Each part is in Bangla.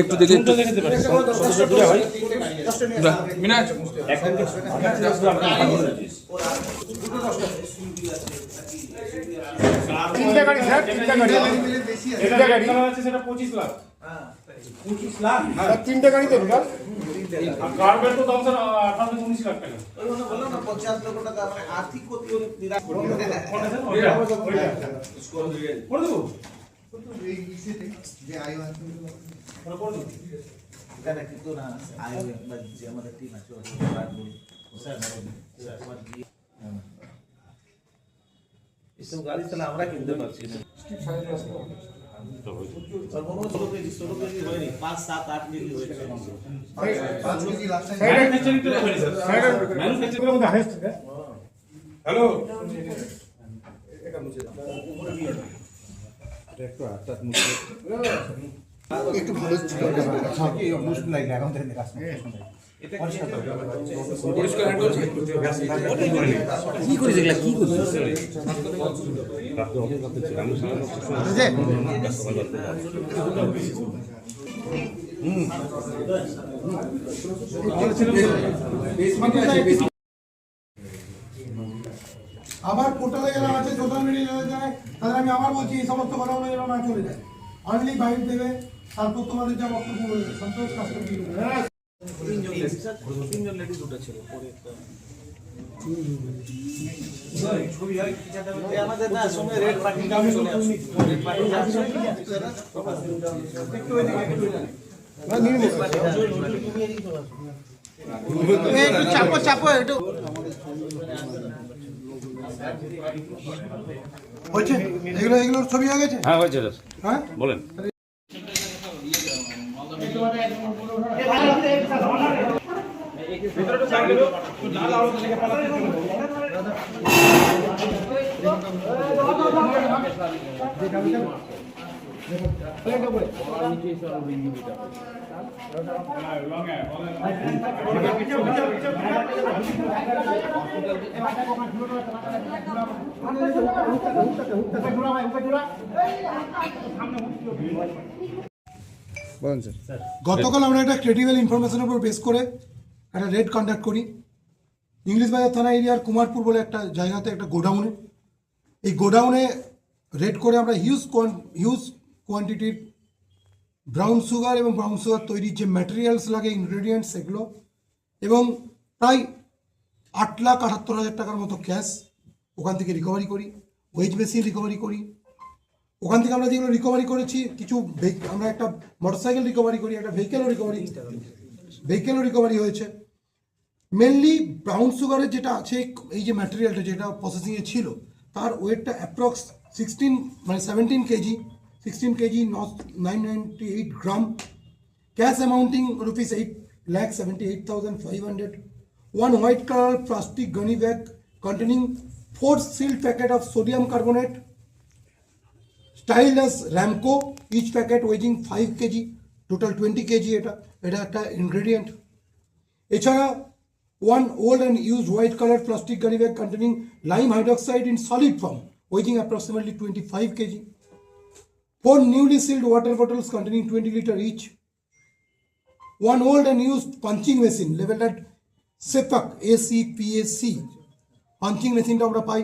একটু দেখে একটু। মিনাজ তিনটে গাড়ি স্যার তিনটে গাড়ি তিনটে গাড়ি আছে সেটা পঁচিশ লাখ পঁচিশ লাখ স্যার তিনটে গাড়ি তো মানে যে আমাদের টিম আছে ওদের বার বলি স্যার তোমার গিয়ে এসব গাড়ি তাহলে আমরা কিনতে পারছি না আর মনে হচ্ছে ম্যানুফ্যাকচারিং মধ্যে হাইস্ট হ্যালো পরিষ্কার হ্যান্ড করছে? আবার পোর্টালে যারা আছে সোশ্যাল মিডিয়া যায় তাদের আমি আবার বলছি এই সমস্ত কথাগুলো যেন না চলে যায়। অনলি বাইক দেবে। তারপর তোমাদের যা বক্তব্য বলবে সন্তোষ কাজটা কি তিনজন লেডিস দুটো ছিল পরে একটা আমাদের না সঙ্গে রেড পার্টি চলে আসছে রেড পার্টি একটু চাপো চাপো একটু হচ্ছে এগুলো এগুলোর ছবি হয়ে গেছে? হ্যাঁ হয়েছে। হ্যাঁ? বলেন। গতকাল আমরা একটা ক্রেডিবল ইনফরমেশনের উপর বেস করে একটা রেড কন্ডাক্ট করি। ইংলিশ বাজার থানা এরিয়ার কুমারপুর বলে একটা জায়গাতে একটা গোডাউনে এই গোডাউনে রেড করে আমরা হিউজ হিউজ কোয়ান্টিটির ব্রাউন সুগার এবং ব্রাউন সুগার তৈরির যে ম্যাটেরিয়ালস লাগে ইনগ্রেডিয়েন্টস এগুলো এবং প্রায় আট লাখ আটাত্তর হাজার টাকার মতো ক্যাশ ওখান থেকে রিকভারি করি ওয়েজ মেশিন রিকভারি করি। ওখান থেকে আমরা যেগুলো রিকভারি করেছি, কিছু আমরা একটা মোটরসাইকেল রিকভারি করি, একটা ভেহিকেলও রিকভারি ভেহিকেলও রিকভারি হয়েছে। মেনলি ব্রাউন সুগারের যেটা আছে, এই যে ম্যাটেরিয়ালটা যেটা প্রসেসিংয়ে ছিল, তার ওয়েটটা অ্যাপ্রক্স সিক্সটিন মানে seventeen kg sixteen kg nine ninety eight gram cash amounting rupees eight lakh seventy eight thousand five hundred one white colour plastic gunny bag containing four seal packet of sodium carbonate stylus Ramco each packet waging five kg total twenty kg এটা এটা একটা ইনগ্রেডিয়েন্ট এছাড়া one old and use white colour plastic গাড়ি bag containing lime hydroxide in solid form waging approximately twenty five kg four newly sealed water bottles containing twenty litre each one old and used punching machine, labeled at সেপাক এসিপিএসসি পাঞ্চিং মেশিনটা আমরা পাই।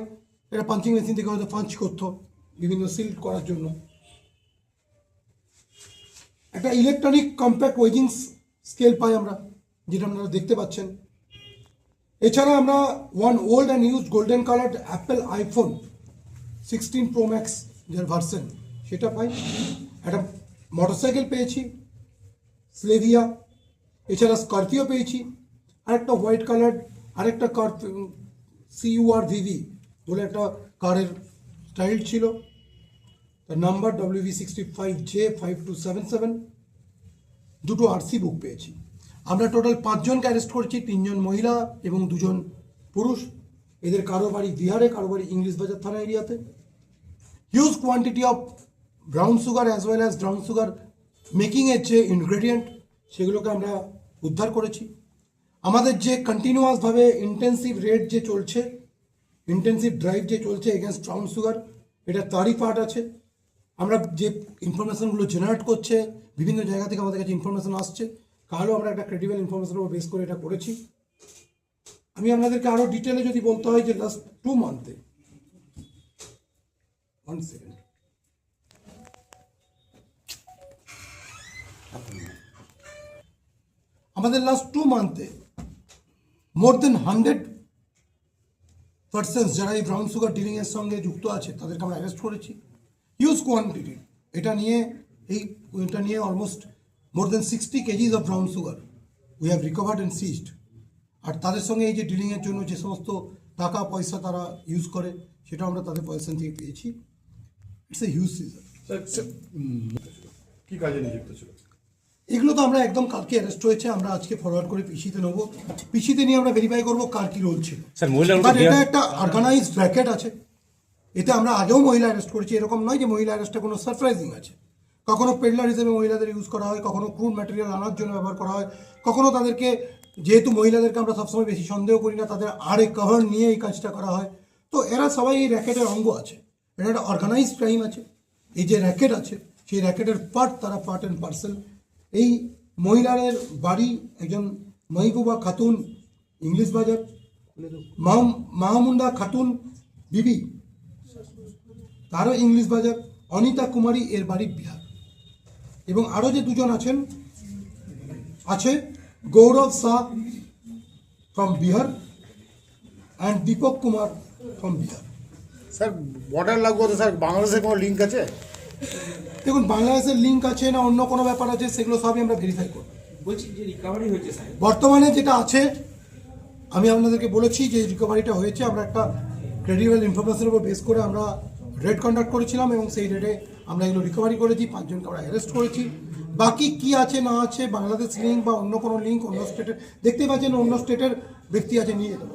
এটা পাঞ্চিং মেশিন থেকে হয়তো পাঞ্চ করতো, বিভিন্ন সিল্ড করার জন্য। একটা ইলেকট্রনিক কম্প্যাক্ট ওয়েজিং স্কেল পাই আমরা, যেটা আপনারা দেখতে পাচ্ছেন। এছাড়া আমরা one old and use golden coloured Apple iPhone sixteen pro max যার ভার্সন সেটা পাই। একটা মোটরসাইকেল পেয়েছি স্লেভিয়া এছাড়া স্করপিও পেয়েছি, আরেকটা হোয়াইট কালার আরেকটা কার সিইউআর ভিভি বলে একটা কারের স্টাইল ছিল। তার number WV sixty five J five two seven seven দুটো আরসি বুক পেয়েছি। আমরা টোটাল পাঁচজনকে অ্যারেস্ট করেছি, তিনজন মহিলা এবং দুজন পুরুষ। এদের কারও বাড়ি বিহারে, কারও বাড়ি ইংলিশ বাজার থানা এরিয়াতে। Huge quantity of brown sugar as well as brown sugar মেকিংয়ের যে ইনগ্রেডিয়েন্ট সেগুলোকে আমরা উদ্ধার করেছি। আমাদের যে কন্টিনিউয়াসভাবে ইন্টেন্সিভ রেট যে চলছে ইন্টেন্সিভ ড্রাইভ যে চলছে এগেনস্ট ব্রাউন সুগার এটা তারই পার্ট আছে। আমরা যে ইনফরমেশনগুলো জেনারেট করছে, বিভিন্ন জায়গা থেকে আমাদের কাছে ইনফরমেশন আসছে, কালও আমরা একটা ক্রেডিবল ইনফরমেশনের উপর বেস করে এটা করেছি। আমি আপনাদেরকে আরও ডিটেলে যদি বলতে হয় যে লাস্ট টু মান্থে ওয়ান আমাদের লাস্ট টু মান্থে মোর দেন হান্ড্রেড পার্সেন্ট যারা এই ব্রাউন সুগার ডিলিংয়ের সঙ্গে যুক্ত আছে, তাদেরকে আমরা অ্যারেস্ট করেছি। হিউজ কোয়ান্টিটি এটা নিয়ে এই এটা নিয়ে almost more than sixty kgs of brown sugar we have recovered and seized আর তাদের সঙ্গে এই যে ডিলিংয়ের জন্য যে সমস্ত টাকা পয়সা তারা ইউজ করে সেটা আমরা তাদের পয়সা থেকে পেয়েছি। ইটস এ হিউজ সিজন কি কাজে নিযুক্ত ছিল? এগুলো তো আমরা একদম কালকে অ্যারেস্ট হয়েছে আমরা আজকে ফরওয়ার্ড করে পিসিতে নেব। পিসিতে নিয়ে আমরা ভেরিফাই করব কার কি রোল ছিল। এটা একটা অর্গানাইজড ব্র্যাকেট আছে। এতে আমরা আগেও মহিলা অ্যারেস্ট করেছি, এরকম নয় যে মহিলা অ্যারেস্টে কোনো সারপ্রাইজিং আছে। কখনো পেডলার হিসেবে মহিলাদের ইউজ করা হয়, কখনো ক্রুড ম্যাটেরিয়াল আনার জন্য ব্যবহার করা হয়, কখনো তাদেরকে, যেহেতু মহিলাদেরকে আমরা সবসময় বেশি সন্দেহ করি না, তাদের আরে কভার নিয়ে এই কাজটা করা হয়। তো এরা সবাই এই র্যাকেটের অঙ্গ আছে এটা একটা অর্গানাইজ ক্রাইম আছে। এই যে র্যাকেট আছে, সেই র্যাকেটের পার্ট তারা পার্ট অ্যান্ড পার্সেল এই মহিলাদের বাড়ি একজন মহিবুবা খাতুন, ইংলিশ বাজার মাহম- মাহমুন্দা খাতুন, বিবি। তারও ইংলিশ বাজার অনিতা কুমারী এর বাড়ি বিহার। এবং আরও যে দুজন আছেন আছে Gaurav Shah from Bihar and Deepak Kumar from Bihar. Sir border লাগবো তো স্যার বাংলাদেশের কোনো লিঙ্ক আছে? দেখুন বাংলাদেশের লিঙ্ক আছে না অন্য কোনো ব্যাপার আছে সেগুলো সবই আমরা ভেরিফাই করব। বলছি যে রিকভারি হয়েছে স্যার। বর্তমানে যেটা আছে আমি আপনাদেরকে বলেছি যে রিকভারিটা হয়েছে আমরা একটা ক্রেডিবল ইনফরমেশনের উপর বেস করে আমরা রেড কন্ডাক্ট করেছিলাম এবং সেই রেডে আমরা এগুলো রিকভারি করেছি পাঁচজনকে আমরা অ্যারেস্ট করেছি। বাকি কি আছে না আছে বাংলাদেশ লিঙ্ক বা অন্য কোনো লিঙ্ক অন্য স্টেটের দেখতেই পাচ্ছেন অন্য স্টেটের ব্যক্তি আছে নিয়ে যেতে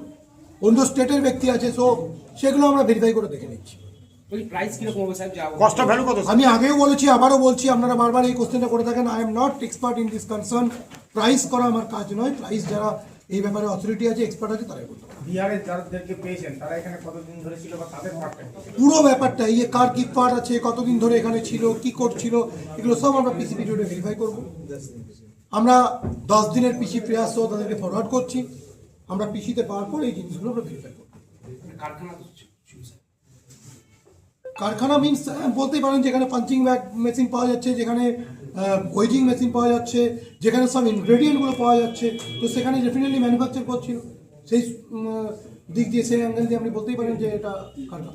অন্য স্টেটের ব্যক্তি আছে সো সেগুলো আমরা ভেরিফাই করে দেখে নিচ্ছি। বলছি প্রাইস কীরকম হবে স্যার যা কস্ট ভ্যালু কত স্যার আমি আগেও বলেছি আবারও বলছি আপনারা বারবার এই কোশ্চেনটা করে থাকেন। I am not expert in this concern price করা আমার কাজ নয়। প্রাইস যারা এই ব্যাপারে অথরিটি আছে এক্সপার্ট আছে তারাই বলতে পারবে। বিহারের যাদেরকে পেয়েছেন তারা এখানে কতদিন ধরে ছিল বা তাদের পুরো ব্যাপারটা এই যে কার কি পার্ট আছে কতদিন ধরে এখানে ছিল কি করছিল এগুলো সব আমরা পিসি পিরিয়ডে ভেরিফাই করব। আমরা দশ দিনের পিসি প্রয়াস সহ তাদেরকে ফরওয়ার্ড করছি। আমরা পিসিতে পাওয়ার পর এই জিনিসগুলো আমরা ভেরিফাই করব। কারখানা তো কারখানা মিনস বলতেই পারেন যেখানে পাঞ্চিং ব্যাগ মেশিন পাওয়া যাচ্ছে যেখানে ওয়েজিং মেশিন পাওয়া যাচ্ছে, যেখানে সব ইনগ্রেডিয়েন্টগুলো পাওয়া যাচ্ছে, তো সেখানে ডেফিনেটলি ম্যানুফ্যাকচার করছিল। সেই দিক দিয়ে, সেই অ্যাঙ্গেল দিয়ে আপনি বলতেই পারেন যে এটা কারখানা